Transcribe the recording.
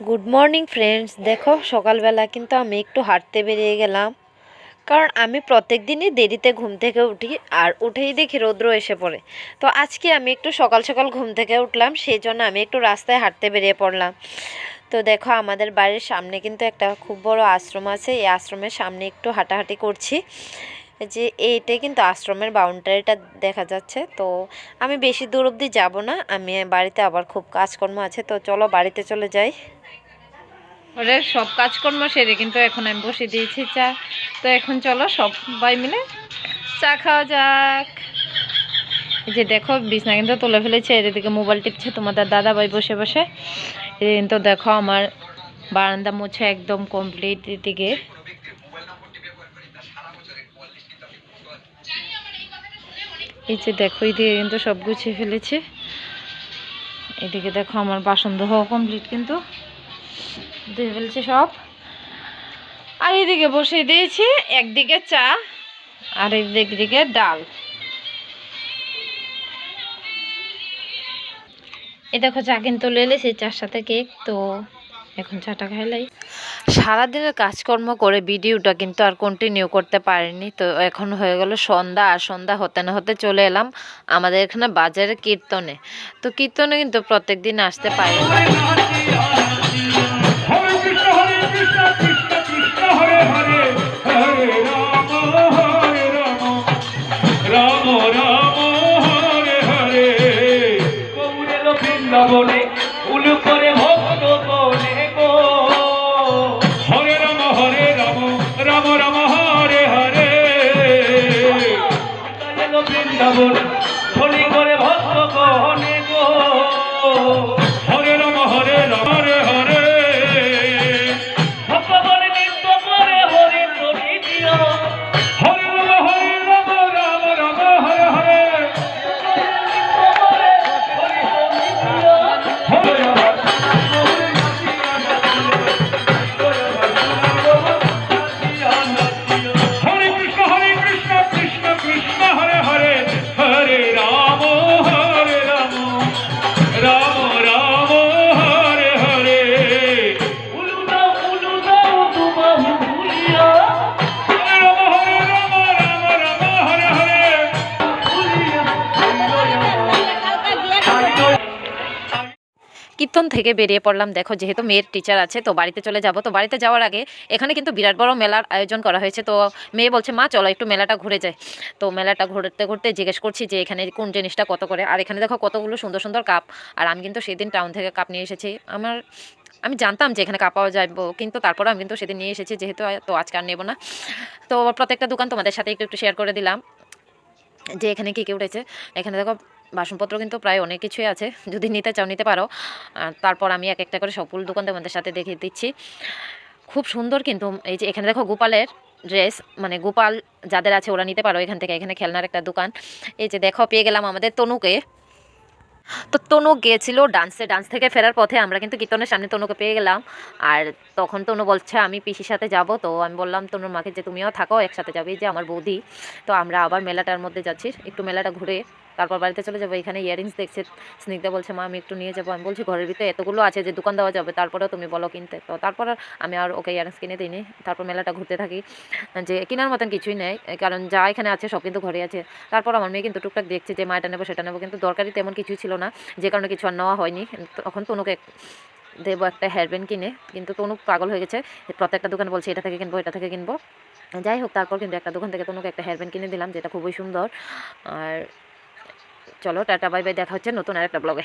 Good morning friends দেখো, সকালবেলা কিন্তু আমি একটু হাঁটতে বেরিয়ে গেলাম। কারণ আমি প্রত্যেক দিনই দেরিতে ঘুম থেকে উঠি আর উঠেই দেখি রৌদ্র এসে পড়ে। তো আজকে আমি একটু সকাল সকাল ঘুম থেকে উঠলাম, সেই জন্য আমি একটু রাস্তায় হাঁটতে বেরিয়ে পড়লাম। তো দেখো, আমাদের বাড়ির সামনে কিন্তু একটা খুব বড় আশ্রম আছে। এই আশ্রমের সামনে একটু হাঁটাহাঁটি করছি। যে এইটাই কিন্তু আশ্রমের বাউন্ডারিটা দেখা যাচ্ছে। তো আমি বেশি দূর অবধি যাব না। আমি বাড়িতে আবার খুব কাজকর্ম আছে। তো চলো বাড়িতে চলে যাই। ওদের সব কাজকর্ম সেরে কিন্তু এখন আমি বসে দিয়েছি চা। তো এখন চলো সবাই মিলে চা খাওয়া যাক। এই যে দেখো, বিছনা কিন্তু তুলে ফেলেছে। এদিকে মোবাইল টিপছে তোমাদের দাদা ভাই বসে। বসে কিন্তু দেখো, আমার বারান্দা মুছে একদম কমপ্লিট এদিকে। এই যে দেখো এদিকে কিন্তু সব গুছিয়ে ফেলেছে। এদিকে দেখো, আমার বাসন ধোয়া কমপ্লিট কিন্তু ধুয়ে ফেলছে সব। আর এদিকে বসিয়ে দিয়েছি একদিকে চা আর একদিকে ডাল। এ দেখো, চা কিন্তু লেলেছি, চার সাথে কেক, তো এখন চাটা খাইলাই সারাদিনের কাজকর্ম করে ভিডিওটা কিন্তু আর কন্টিনিউ করতে পারিনি তো এখন হয়ে গেল সন্ধ্যা আর সন্ধ্যা হতে না হতে চলে এলাম আমাদের এখানে বাজারে কীর্তনে। তো কীর্তনে কিন্তু প্রত্যেক দিন আসতে পারি না। হরে কীর্তন থেকে বেরিয়ে পড়লাম। দেখো, যেহেতু মেয়ের টিচার আছে, তো বাড়িতে চলে যাব। তো বাড়িতে যাওয়ার আগে এখানে কিন্তু বিরাট বড় মেলার আয়োজন করা হয়েছে। তো মেয়ে বলছে, মা, চলো একটু মেলাটা ঘুরে যায় তো মেলাটা ঘুরতে ঘুরতে জিজ্ঞেস করছি যে, এখানে কোন জিনিসটা কত করে? আর এখানে দেখো, কতগুলো সুন্দর সুন্দর কাপ। আর আমি কিন্তু সেদিন টাউন থেকে কাপ নিয়ে এসেছি। আমার, আমি জানতাম যে এখানে কাপ পাওয়া যাব কিন্তু তারপরে আমি কিন্তু সেদিন নিয়ে এসেছি, যেহেতু তো আজকে আর নেব না। তো প্রত্যেকটা দোকান তোমাদের সাথে একটু একটু শেয়ার করে দিলাম যে এখানে কী কী উঠেছে। এখানে দেখো বাসনপত্র কিন্তু প্রায় অনেক কিছুই আছে। যদি নিতে চাও, নিতে পারো। তারপর আমি এক একটা করে সবগুলো দোকান তোমাদের সাথে দেখিয়ে দিচ্ছি। খুব সুন্দর কিন্তু এই যে এখানে দেখো গোপালের ড্রেস। মানে গোপাল যাদের আছে ওরা নিতে পারো এখান থেকে, এখানে খেলনার একটা দোকান। এই যে দেখো, পেয়ে গেলাম আমাদের তনুকে। তো তনু গিয়েছিল ডান্সে। ডান্স থেকে ফেরার পথে আমরা কিন্তু কীর্তনের সামনে তনুকে পেয়ে গেলাম। আর তখন তনু বলছে, আমি পিসির সাথে যাব। তো আমি বললাম, তনুর মাকে যে তুমিও থাকো, একসাথে যাবে যে আমার বৌদি। তো আমরা আবার মেলাটার মধ্যে যাচ্ছি। একটু মেলাটা ঘুরে তারপর বাড়িতে চলে যাব, এখানে ইয়ারিংস দেখছে। স্নিগ্ধা বলছে, মা, আমি একটু নিয়ে যাব। আমি বলছি, ঘরের ভিতরে এতগুলো আছে যে দোকান দেওয়া যাবে, তারপরেও তুমি বলো কিনতে। তো তারপর আমি আর ওকে ইয়ারিংস কিনে দিইনি। তারপর মেলাটা ঘুরতে থাকি। যে কেনার মতন কিছুই নেই, কারণ যা এখানে আছে সব কিন্তু ঘরে আছে। তারপর আমার মেয়ে কিন্তু টুকটাক দেখছে যে, মা, এটা নেব, সেটা নেব। কিন্তু দরকারি তেমন কিছুই ছিল না, যে কারণে কিছু আর নেওয়া হয়নি। তখন তনুকে দেবো একটা হেয়ারব্যান্ড কিনে। কিন্তু তনু পাগল হয়ে গেছে। প্রত্যেকটা দোকান বলছে, এটা থেকে কিনবো, এটা থেকে কিনবো। যাই হোক, তারপর কিন্তু একটা দোকান থেকে তনুকে একটা হেয়ারব্যান্ড কিনে দিলাম, যেটা খুবই সুন্দর। আর চলো টাটা বাই বাই দেখা হচ্ছে নতুন আরেকটা ব্লগে